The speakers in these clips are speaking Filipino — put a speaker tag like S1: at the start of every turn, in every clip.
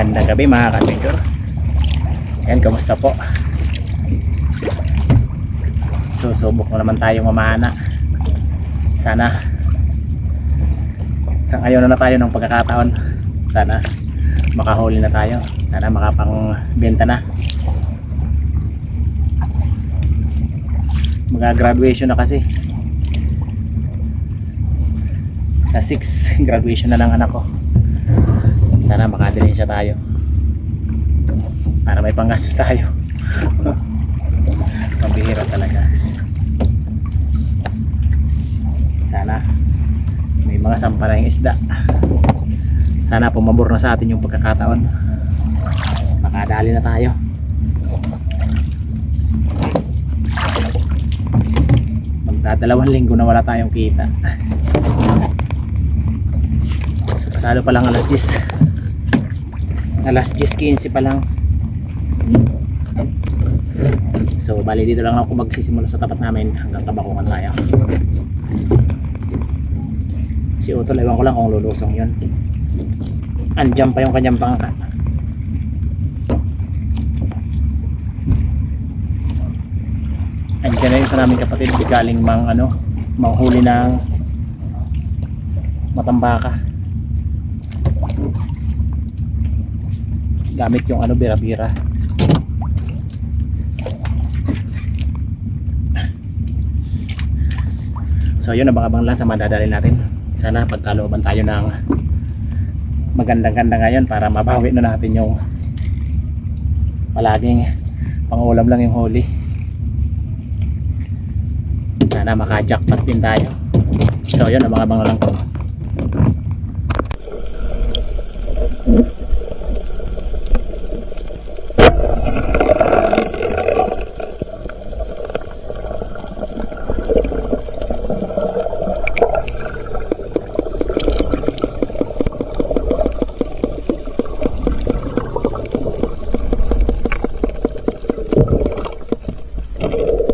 S1: Magandang gabi mga ka-adventure. Yan, kamusta po? Susubok na naman tayo mamana. Sana sa ngayon na, na tayo ng pagkakataon. Sana makahuli na tayo. Sana makapangbenta na. Mag-graduation na kasi. Sa 6 graduation na ng anak ko. Sana makadalhin siya tayo. Para may panggastos tayo. Pambihira talaga. Sana may mga samparang isda. Sana pumabor na sa atin yung pagkakataon. Makadali na tayo. Magdadalawang linggo na wala tayong kita. Kasalo pa lang alas 10 alas 10.15 pa lang. So bali dito lang ako magsisimula sa tapat namin hanggang kabakungan tayo si Utol ewan ko lang kung lulusong yun. Andyan pa yung kanyang pangka andyan na yung sa naming kapatid galing mang ano manghuli ng matambaka gamit yung ano bira-bira. So yun abang-abang lang sa madadali natin. Sana pagkalooban tayo ng magandang-ganda ngayon para mabawi na natin yung palaging pangulam lang yung huli. Sana maka-jackpot din tayo. So yun abang-abang lang po. Unang you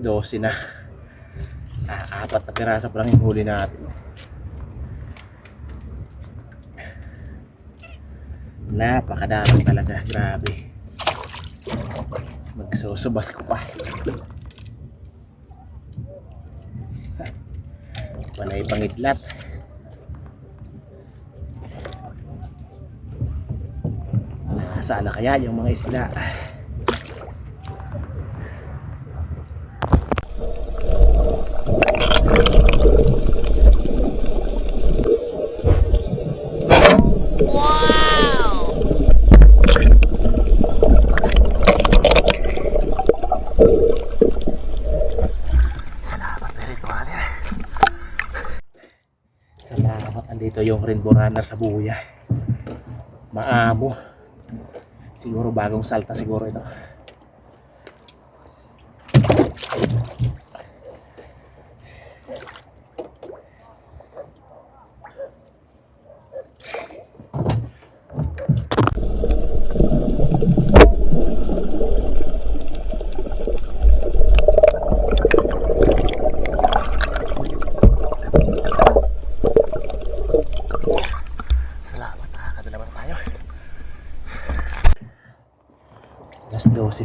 S1: 12 na. Ah, apat na pirasa pa lang yung huli natin. Napakadami talaga grabe. Magsusubas ko pa. Panay pangidlat sana kaya yung mga isla? Salamat na rin, brother. Rainbow runner sa buya. Maamo. Siguro bagong salta siguro ito.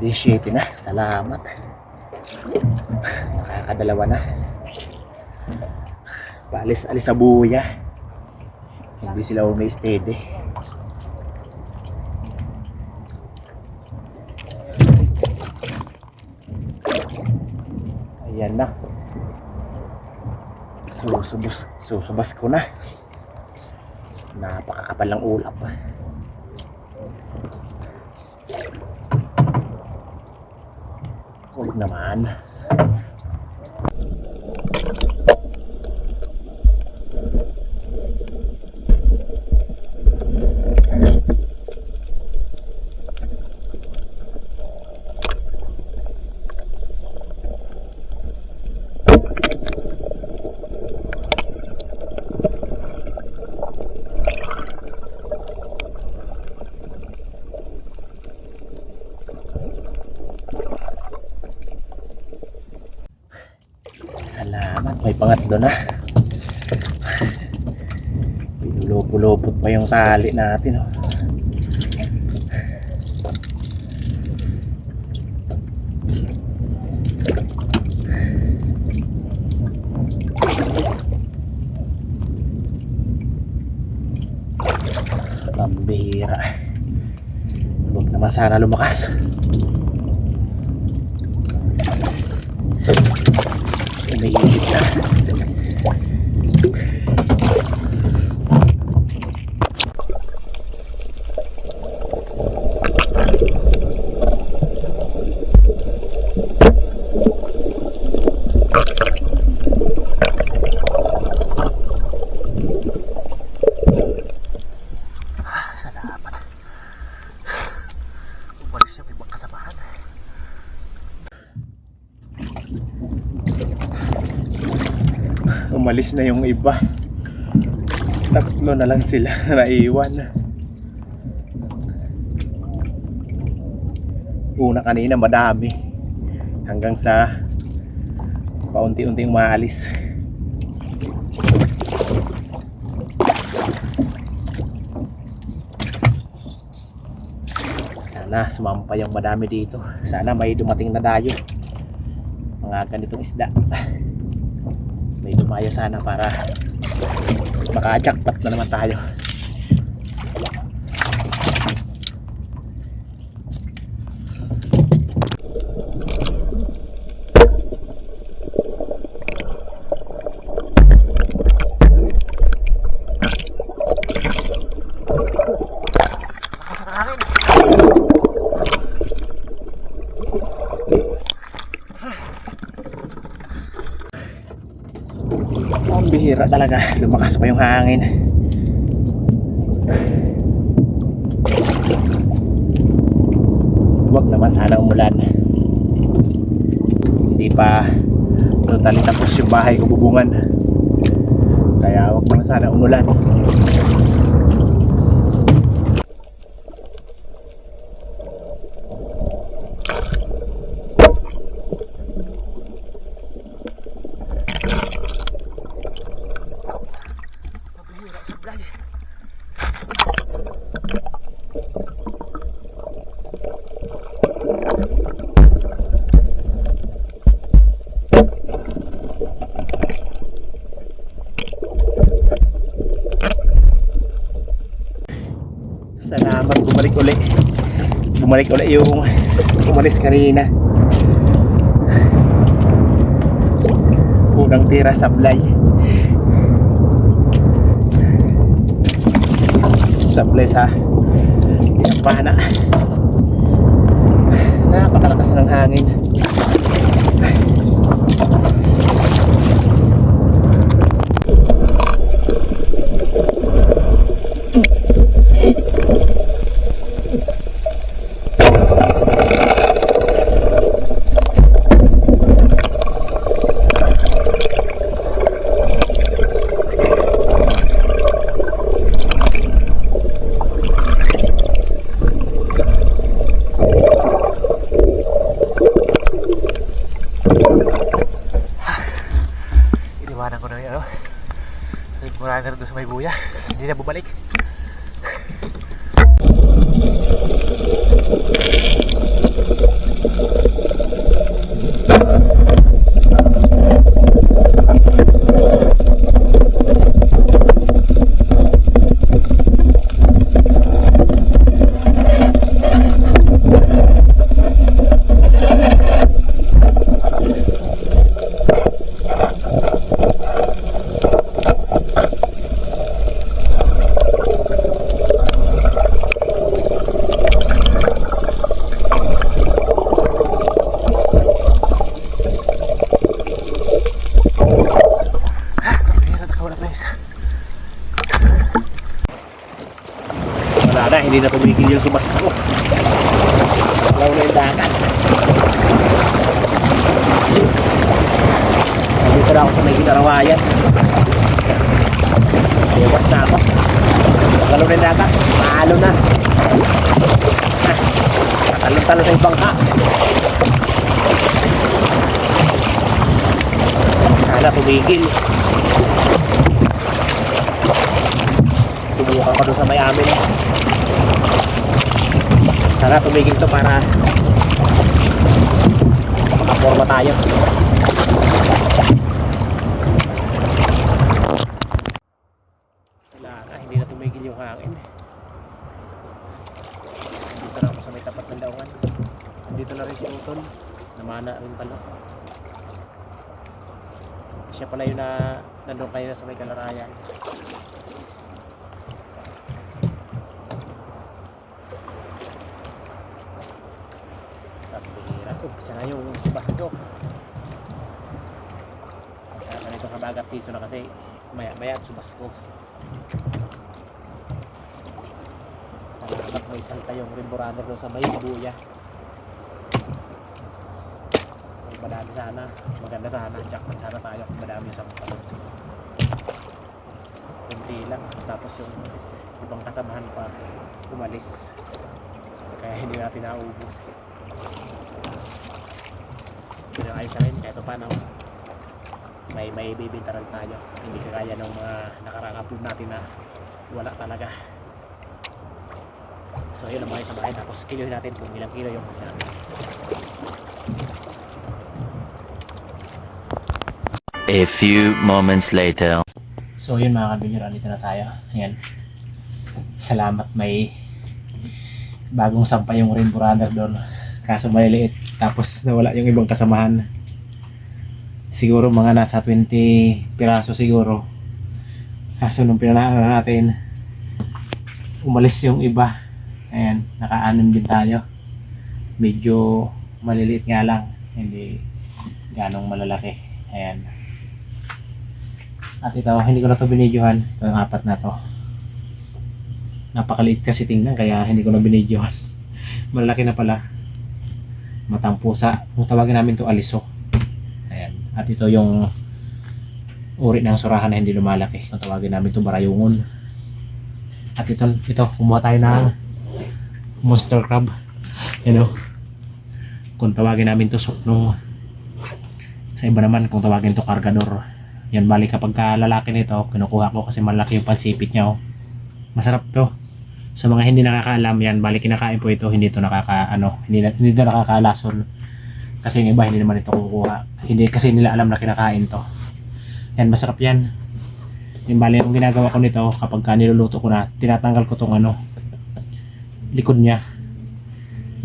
S1: 27 na. Salamat. Nakakadalawa na. Paalis-alis sa buya. Hindi sila may steady. Ayan na. Susubos, susubas ko na. Napakakapal ng ulap. Ah. Naman. Salamat, may pangatlo na. Pinulupulupot pa yung tali natin. Oh. Pambihira. Huwag naman sana lumakas. Umiigit na. Umalis na yung iba. Tatlo na lang sila na naiwan. Una kanina madami. Hanggang sa paunti-unting maalis. Sana sumampa yung madami dito. Sana may dumating na dayo. Mga ganitong isda dumayo sana para maka-jackpot na naman tayo Ang bihira talaga. Lumakas pa yung hangin. Huwag naman sana umulan. Hindi pa totally tapos yung bahay ko bubungan. Kaya huwag naman sana umulan. Mabihira sablay. Salamat bumalik uli. Bumalik uli yung umalis kanina. Unang tira sablay. Sablay sa Inampana. Napakalakas ng hangin. Runner doon sa may buya. Hindi na bubalik. Meron ako na isa. Wala na, hindi na tumigil yung subas ko. Na yung dagat. Nandito na ako sa may ginarawayan. Iwas na ako. Wala na yung dagat. Maalo na. Tatalon-talon na yung bangka. Sana tumigil. Subukan ko doon sa may amin. Sana tumigil to para makaporma tayo. Wala na, hindi na tumigil yung hangin. Dito na ako sa may tapat ng daungan. Nandito na rin si Utol. Namana rin pala. Siya pala yung na nandun kayo sa may kalarayan. Kapira ko, isa na yung subas ko. Ganito kabagat season na kasi maya maya subas ko. Salamat may salta yung runner doon sa may buya. Madami sana, maganda sana, jackpot sana tayo kung madami sampa doon. Kunti lang, tapos yung ibang kasamahan pa umalis. Kaya hindi natin naubos. Pero ayos na rin, kahit paano may may bibintaran tayo. Hindi kagaya ng mga nakarang upload natin na wala talaga. So yun ang mga samahin tapos kilohin natin kung ilang kilo yung natin.
S2: A few moments later.
S1: So yun mga kabinyura, dito na tayo. Ayan. Salamat may bagong sampay yung rainbow runner doon. Kaso maliliit. Tapos nawala yung ibang kasamahan. Siguro mga nasa 20 piraso siguro. Kaso nung pinanahan natin, umalis yung iba. Ayan, nakaanon din tayo. Medyo maliliit nga lang. Hindi ganong malalaki. Ayan. At ito, hindi ko na to binidyohan. Ito yung apat na to. Napakaliit kasi tingnan kaya hindi ko na binidyohan. Malaki na pala. Matang pusa. Kung tawagin namin to aliso. Ayan. At ito yung uri ng surahan na hindi lumalaki. Kung tawagin namin to barayungon. At ito, ito, kumuha tayo ng monster crab. You know, kung tawagin namin to so, sa iba naman kung tawagin to kargador. Yan bali kapag ka lalaki nito, kinukuha ko kasi malaki yung pansipit niya oh. Masarap to. Sa mga hindi nakakaalam yan, bali kinakain po ito, hindi to nakaka ano, hindi hindi to nakakalason. Kasi yung iba hindi naman ito kukuha. Hindi kasi nila alam na kinakain to. Yan masarap yan. Yung bali yung ginagawa ko nito kapag ka niluluto ko na, tinatanggal ko tong ano likod niya.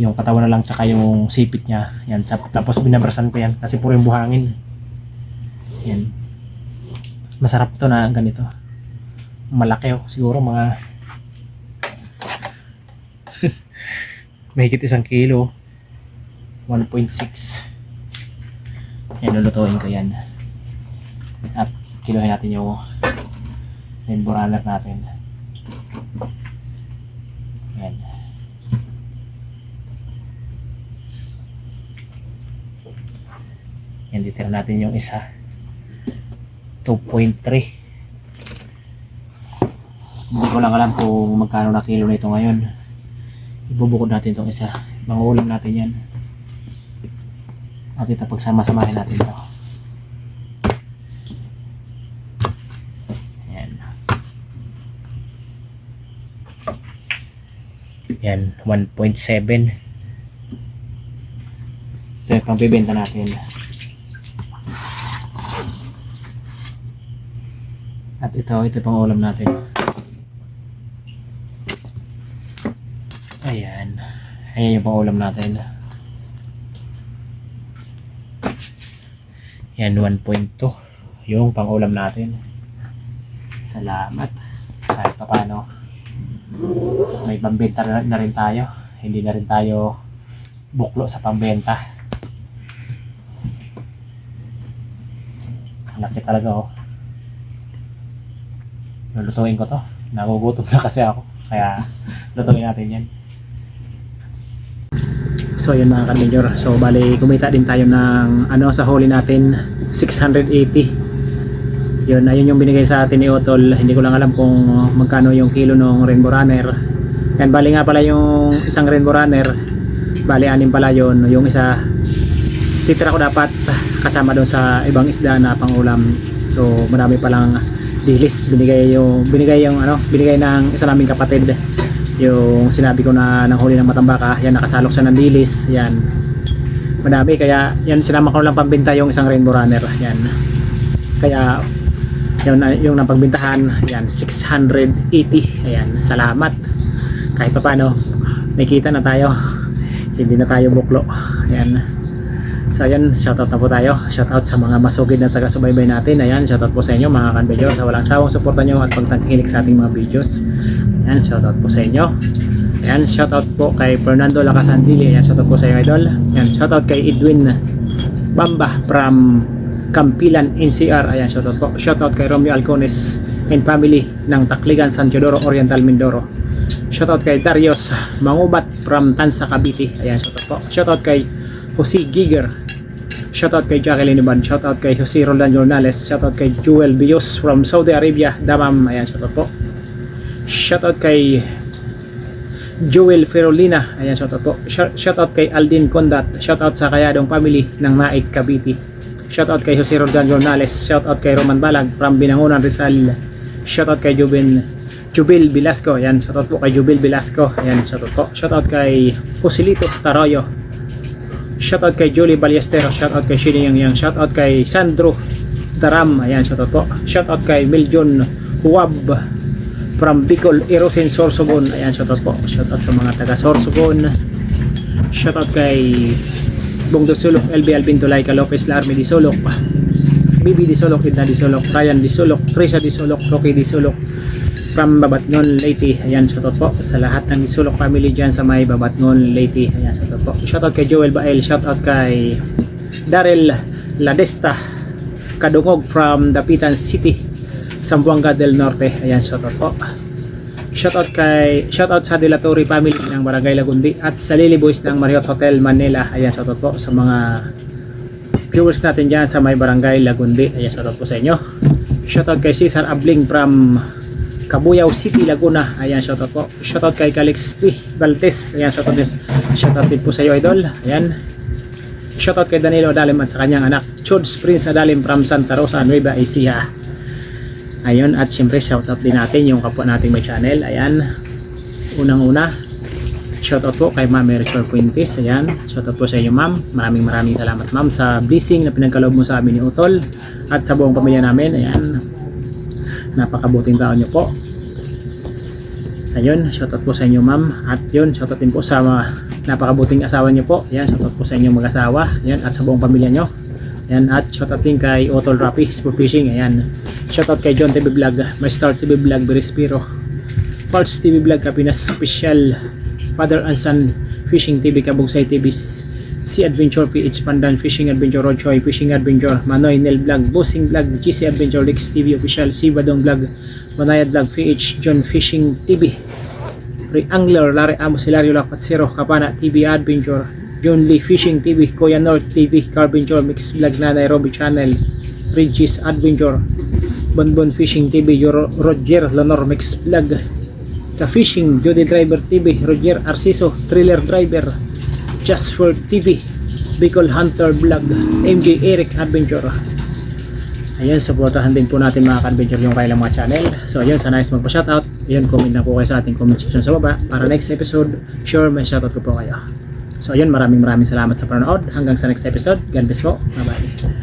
S1: Yung katawan na lang tsaka yung sipit niya. Yan, tap- tapos binabrasan ko yan kasi puro yung buhangin. Yan. Masarap to na ganito. Malaki oh. Siguro mga mahigit isang kilo. 1.6 Yan, lulutuin ko yan. At kilohin natin yung rainbow runner natin. Yan. Yan, ditira natin yung isa. 2.3 hindi ko lang alam kung magkano na kilo na ito ngayon ibubukod natin itong isa. Mga ulam natin yan. At ito pagsama-samahin natin ito yan yan 1.7 ito yung pangbibenta natin. At ito ito pang ulam natin. Ayan. Ayan yung pang ulam natin. Yan, 1.2. Yung pang ulam natin. Salamat. Kahit pa paano. May pambenta na rin tayo. Hindi na rin tayo buklo sa pambenta. Laki talaga oh. Lulutuin ko to. Nagugutom na kasi ako. Kaya lutuin natin yan. So yun mga ka-major. So bali kumita din tayo ng ano sa huli natin 680. Yun, ayun yung binigay sa atin ni Otol. Hindi ko lang alam kung magkano yung kilo ng Rainbow Runner. Yan, bali nga pala yung isang Rainbow Runner. Bali, anim pala yun. Yung isa, titira ko dapat kasama doon sa ibang isda na pangulam. So, marami palang dilis. Binigay yung, binigay yung, ano, binigay ng isa naming kapatid. Yung sinabi ko na nanghuli ng matambaka. Yan, nakasalok siya ng dilis. Yan. Madami, kaya yan, sinama ko lang pambinta yung isang Rainbow Runner. Yan. Kaya yung, yung napagbintahan yan 680 ayan salamat kahit pa paano may na tayo hindi na tayo buklo ayan so ayan shoutout na po tayo shoutout sa mga masugid na taga-subaybay natin ayan shoutout po sa inyo mga kanbedyor sa walang sawang suporta nyo at pagtangkilik sa ating mga videos ayan shoutout po sa inyo. Ayan shoutout po kay Fernando Lacasandili. Ayan shoutout po sa inyo idol. Ayan shoutout kay Edwin Bamba from Campilan NCR ayan shoutout po. Shoutout kay Romeo Alcones and family ng Takligan San Teodoro Oriental Mindoro. Shoutout kay Darius Mangubat from Tansa Cavite. Ayan shoutout po. Shoutout kay Jose Giger. Shoutout kay Jacqueline Iban. Shoutout kay Jose Roland Jornales. Shoutout kay Jewel Bios from Saudi Arabia Damam. Ayan shoutout po shoutout kay Joel Ferolina ayan shoutout po Shout- shoutout kay Aldin Condat shoutout sa Kayadong family ng Naik Cavite Shoutout kay Jose Rodan Jornales. Shoutout kay Roman Balag from Binangonan Rizal. Shoutout kay Jubin Jubil Velasco. Yan, shoutout po kay Jubil Velasco. Yan, shoutout po. Shoutout kay Joselito Taroyo. Shoutout kay Julie Ballesteros. Shoutout kay Shini Yang Yang. Shoutout kay Sandro Daram. Ayan, shoutout po. Shoutout kay Miljon Huwab from Bicol, Erosin, Sorsogon. Ayan, shoutout po. Shoutout sa mga taga Sorsogon. Shoutout kay Bong Disulok, LB Alvin Tulay, Calopes Larme Disulok, Bibi Disulok, Idna Disulok, Ryan Disulok, Trisha Disulok, Rocky Disulok, from Babatngon, Leyte. Ayan, shoutout po sa lahat ng Disulok family dyan sa may Babatngon, Leyte. Ayan, shoutout po. Shoutout kay Joel Bael, shoutout kay Daryl Ladesta, Kadungog from Dapitan City, Zamboanga del Norte. Ayan, shoutout po. Shoutout kay shoutout sa Dilatori family ng Barangay Lagundi at sa Lily Boys ng Marriott Hotel Manila. Ayan, shoutout po sa mga viewers natin dyan sa may Barangay Lagundi. Ayan, shoutout po sa inyo. Shoutout kay Cesar Abling from Cabuyao City, Laguna. Ayan, shoutout po. Shoutout kay Calixty Valtes. Ayan, shoutout din, shoutout din po sa iyo, idol. Ayan. Shoutout kay Danilo Adalim at sa kanyang anak, Chuds Prince Adalim from Santa Rosa, Nueva Ecija. Ayun, at syempre shoutout din natin yung kapwa nating may channel. Ayan, unang-una, shoutout po kay Ma'am Miracle Puentes. Ayan, shoutout po sa inyo ma'am. Maraming maraming salamat ma'am sa blessing na pinagkaloob mo sa amin ni Utol at sa buong pamilya namin. Ayan, napakabuting tao niyo po. Ayun, shoutout po sa inyo ma'am. At yun, shoutout din po sa mga napakabuting asawa niyo po. Ayan, shoutout po sa inyong mag-asawa. Ayan, at sa buong pamilya niyo. Ayan, at shoutout din kay Otol Rapi, Sport Fishing. Ayan, shoutout kay John TV Vlog, My Star TV Vlog, Berispiro. Parts TV Vlog, Kapinas Special. Father and Son Fishing TV, Kabugsay TV, Sea Adventure PH Pandan Fishing Adventure Rochoy Fishing Adventure Manoy Nel Vlog Bossing Vlog GC Adventure Lex TV Official Sibadong Vlog Manayad Vlog PH John Fishing TV Re Angler Lare Amos Hilario Lakpat Zero Kapana TV Adventure John Lee Fishing TV Kuya North TV Carpenter Mix Vlog Nanay Robbie Channel Regis Adventure Bonbon Fishing TV Roger Lenor Mix Vlog Ka Fishing Jody Driver TV Roger Arciso Thriller Driver Just for TV Bicol Hunter Vlog MJ Eric Adventure Ayun, supportahan din po natin mga ka-adventure yung kailang mga channel. So ayun, sa nice magpa-shoutout. Ayun, comment na po kayo sa ating comment section sa baba para next episode, sure may shoutout ko po kayo. So ayun, maraming maraming salamat sa panonood. Hanggang sa next episode. God bless po. Bye-bye.